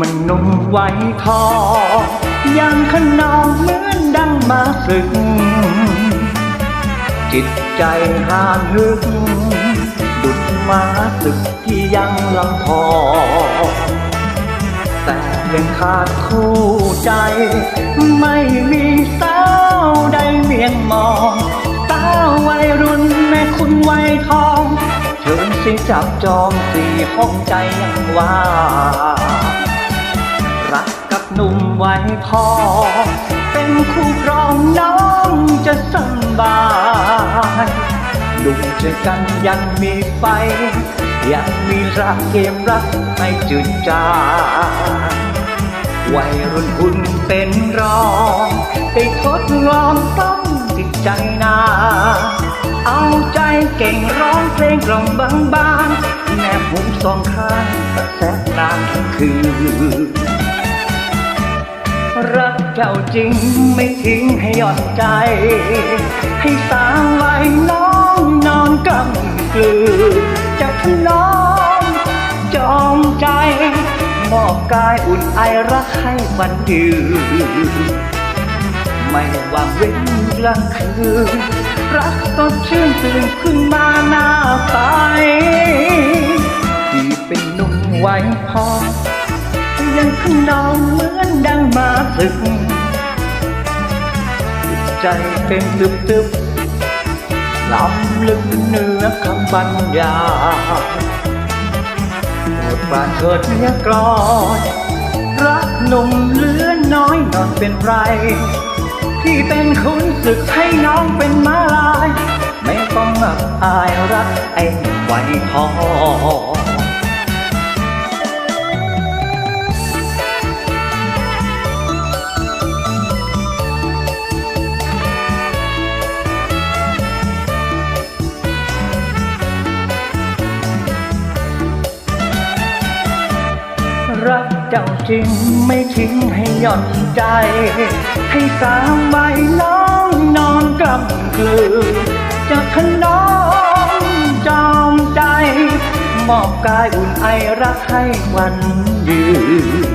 มันนุ่มไว้ทองยังขนองเหมือนดังมาสึก จิตใจห่านฮึก ดุดมาสึกที่ยังลำพอแต่ยังขาดคู่ใจ ไม่มีสาวใดเมียงมองสาววัยรุ่นแม่คุณวัยทองเชิญสิจับจองสี่ห้องใจยังว่า หนุ่มไว้พอเป็นคู่ครองน้องจะสบายดุมเจอกันยังมีไฟ ยังมีรักเกมรักไม่จืดจางวัยรุ่นคุณเป็นรองได้ทดลองต้องติดใจนาเอาใจเก่งร้องเพลงกล่อมบางบางแนบหูสองข้างกระแสนานทั้งคืน จ้าจริงไม่ทิ้งให้หย่อนใจ ให้สาวไว้น้องนอนกำกลือจะถนอมจอมใจ มอบกายอุ่นไอรักให้วันยืนไม่ว่างเว้นกลางคืนรักสดชื่นตื่นขึ้นมาหน้าใสที่เป็นหนุ่มไว้พอยังขึ้นนองเหมือนดังมาสึก ใจเป็นตึบตึบล้ำลึกเหนื้อคำบรรยายโปรดปานเถิดเนื้อกลอยรักหนุ่มเหลือน้อยนอนเป็นไร ที่เป็นคุณศึกให้น้องเป็นมาลาย ไม่ต้องอับอายรักไอ้ไว้ทอง เจ้าจริงไม่ทิ้งให้หย่อนใจ ให้สาวใบน้องนอนกลับกลือจะขนอมจอมใจ มอบกายอุ่นไอรักให้วันยืน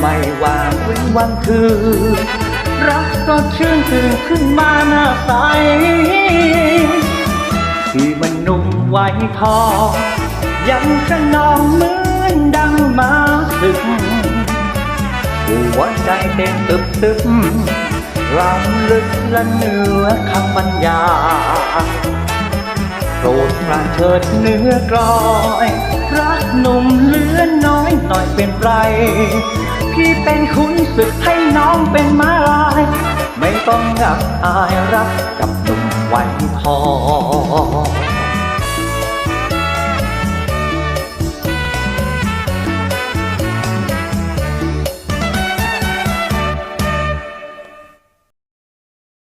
ไม่ว่าเว้นวันคืนรักสดชื่นตื่นขึ้นมาหน้าใสที่มันนุ่มไว้ทองยังขนองเหมือนดังมา ใจเต้นตึบตึบรำลึกและเหนือคำบรรยายโปรดปรานเถิดเนื้อกลอย รักหนุ่มเลือนน้อยหน่อยเป็นไร พี่เป็นคุณศึกให้น้องเป็นมาลาย ไม่ต้องงับอายรักกับหนุ่มไว้ทอง